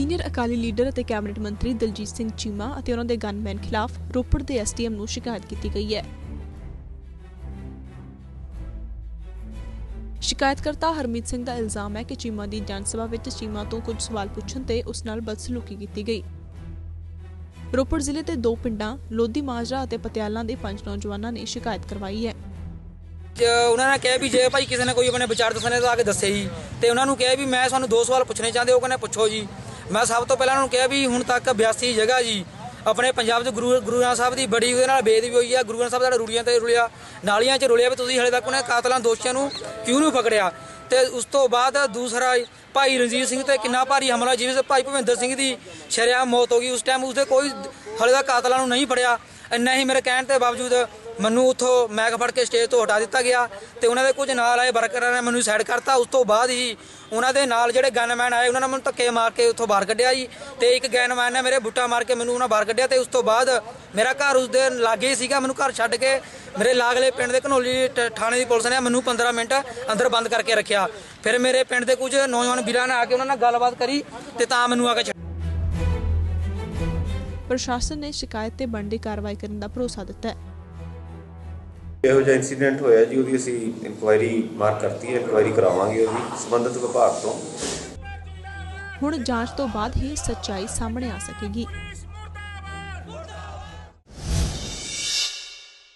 Senior Akali leader ਅਤੇ cabinet ਮੰਤਰੀ ਦਲਜੀਤ ਸਿੰਘ ਚੀਮਾ ਅਤੇ ਉਹਨਾਂ ਦੇ ਗਨਮੈਨ ਖਿਲਾਫ ਰੋਪੜ ਦੇ ਐਸਡੀਐਮ ਨੂੰ ਸ਼ਿਕਾਇਤ ਕੀਤੀ ਗਈ ਹੈ। ਸ਼ਿਕਾਇਤਕਰਤਾ ਹਰਮੀਤ ਸਿੰਘ ਦਾ ਇਲਜ਼ਾਮ ਹੈ ਕਿ ਚੀਮਾ ਦੀ ਜਨ ਸਭਾ ਵਿੱਚ ਚੀਮਾ ਤੋਂ ਕੁਝ ਸਵਾਲ ਪੁੱਛਣ ਤੇ ਉਸ ਨਾਲ ਬਦਸਲੂਕੀ ਕੀਤੀ ਗਈ। ਰੋਪੜ ਜ਼ਿਲ੍ਹੇ ਦੇ ਦੋ ਪਿੰਡਾਂ, ਲੋਧੀ ਮਾਜਰਾ ਅਤੇ ਪਟਿਆਲਾ ਦੇ ਪੰਜ ਨੌਜਵਾਨਾਂ ਨੇ ਸ਼ਿਕਾਇਤ ਕਰਵਾਈ ਹੈ। ਉਹਨਾਂ ਨੇ ਕਿਹਾ ਵੀ ਜੇ ਭਾਈ ਕਿਸੇ ਨੇ ਕੋਈ ਆਪਣੇ ਵਿਚਾਰ ਦੱਸਣੇ ਤਾਂ ਆ ਕੇ ਦੱਸੇ ਜੀ, ਤੇ ਉਹਨਾਂ ਨੂੰ ਕਿਹਾ ਵੀ ਮੈਂ ਤੁਹਾਨੂੰ ਦੋ ਸਵਾਲ ਪੁੱਛਣੇ ਚਾਹੁੰਦੇ, ਉਹ ਕਹਿੰਦੇ ਪੁੱਛੋ ਜੀ। ਮੈਂ ਸਭ ਤੋਂ ਪਹਿਲਾਂ ਉਹਨਾਂ ਨੂੰ ਕਿਹਾ ਵੀ ਹੁਣ ਤੱਕ 82 ਜਗ੍ਹਾ ਜੀ। ਆਪਣੇ ਪੰਜਾਬ 'ਚ ਗੁਰੂ ਗੁਰੂ ਗ੍ਰੰਥ ਸਾਹਿਬ ਦੀ ਬੜੀ ਉਹਦੇ ਨਾਲ ਬੇਦਬੀ ਹੋਈ ਆ। ਗੁਰੂ ਗ੍ਰੰਥ ਸਾਹਿਬ ਦਾ ਰੂੜੀਆਂ ਤੇ ਰੁਲਿਆ, ਨਾਲੀਆਂ 'ਚ ਰੁਲਿਆ ਵੀ ਤੁਸੀਂ ਹਲੇ ਤੱਕ ਉਹਨੇ ਕਾਤਲਾਂ ਦੋਸ਼ੀਆਂ ਨੂੰ ਕਿਉਂ ਨਹੀਂ ਪਕੜਿਆ? ਤੇ ਉਸ ਤੋਂ ਬਾਅਦ ਦੂਸਰਾ ਭਾਈ ਰਣਜੀਤ ਸਿੰਘ ਤੇ ਕਿੰਨਾ ਭਾਰੀ ਹਮਲਾ, ਜਿਵੇਂ ਭਾਈ ਭਵਿੰਦਰ ਸਿੰਘ ਦੀ ਸ਼ਰੇਆਮ ਮੌਤ ਹੋ ਗਈ, ਉਸ ਟਾਈਮ ਉਸਦੇ ਕੋਈ ਹਲੇ ਤੱਕ ਕਾਤਲਾਂ ਨੂੰ ਨਹੀਂ ਫੜਿਆ। ਇੰਨਾ ਹੀ ਮੇਰੇ ਕਹਿਣ ਦੇ ਬਾਵਜੂਦ ਮੈਨੂੰ ਉਥੋਂ ਮੈਕ ਫੜ ਕੇ ਸਟੇਜ ਤੋਂ ਹਟਾ ਦਿੱਤਾ ਗਿਆ ਤੇ ਉਹਨਾਂ ਦੇ ਕੁਝ ਨਾਲ ਆਏ ਵਰਕਰਾਂ ਨੇ ਮੈਨੂੰ ਸਾਈਡ ਕਰਤਾ। ਉਸ ਤੋਂ ਬਾਅਦ ਹੀ ਉਹਨਾਂ ਦੇ ਨਾਲ ਜਿਹੜੇ ਗਨਮੈਨ ਆਏ, ਉਹਨਾਂ ਨੇ ਮੈਨੂੰ ਧੱਕੇ ਮਾਰ ਕੇ ਉੱਥੋਂ ਬਾਹਰ ਕੱਢਿਆ ਜੀ ਤੇ ਇੱਕ ਗਨਮੈਨ ਨੇ ਮੇਰੇ ਬੁੱਟਾ ਮਾਰ ਕੇ ਮੈਨੂੰ ਉਹਨਾਂ ਬਾਹਰ ਕੱਢਿਆ ਤੇ ਉਸ ਤੋਂ ਬਾਅਦ ਮੇਰਾ ਘਰ ਉਸ ਦੇ ਲਾਗੇ ਹੀ ਸੀਗਾ, ਮੈਨੂੰ ਘਰ ਛੱਡ ਕੇ ਮੇਰੇ ਲਾਗਲੇ ਪਿੰਡ ਦੇ ਘਨੌਲੀ ਟ- ਥਾਣੇ ਦੀ ਪੁਲਿਸ ਨੇ ਮੈਨੂੰ 15 ਮਿੰਟ ਅੰਦਰ ਬੰਦ ਕਰਕੇ ਰੱਖਿਆ। ਫਿਰ ਮੇਰੇ ਪਿੰਡ ਦੇ ਕੁਝ ਨੌਜਵਾਨ ਵੀਰਾਂ ਨੇ ਆ ਕੇ ਉਹਨਾਂ ਨਾਲ ਗੱਲਬਾਤ ਕਰੀ ਤੇ ਤਾਂ ਮੈਨੂੰ ਆ ਕੇ ਛੱਡ- ਪ੍ਰਸ਼ਾਸਨ ਨੇ ਸ਼ਿਕਾਇਤ ਤੇ ਬਣਦੀ ਕਾਰਵਾਈ ਕਰਨ ਦਾ ਭਰੋਸਾ ਦਿੱਤਾ ਹੈ। ਇਹੋ ਜਿਹਾ ਇਨਸੀਡੈਂਟ ਹੋਇਆ ਜੀ ਉਹਦੀ ਅਸੀਂ ਇਨਕੁਆਇਰੀ ਮਾਰਕ ਕਰਤੀ ਹੈ ਇਨਕੁਆਇਰੀ ਕਰਾਵਾਂਗੇ ਉਹਦੀ ਸੰਬੰਧਿਤ ਵਿਭਾਗ ਤੋਂ। ਹੁਣ ਜਾਂਚ ਤੋਂ ਬਾਅਦ ਹੀ ਸੱਚਾਈ ਸਾਹਮਣੇ ਆ ਸਕੇਗੀ।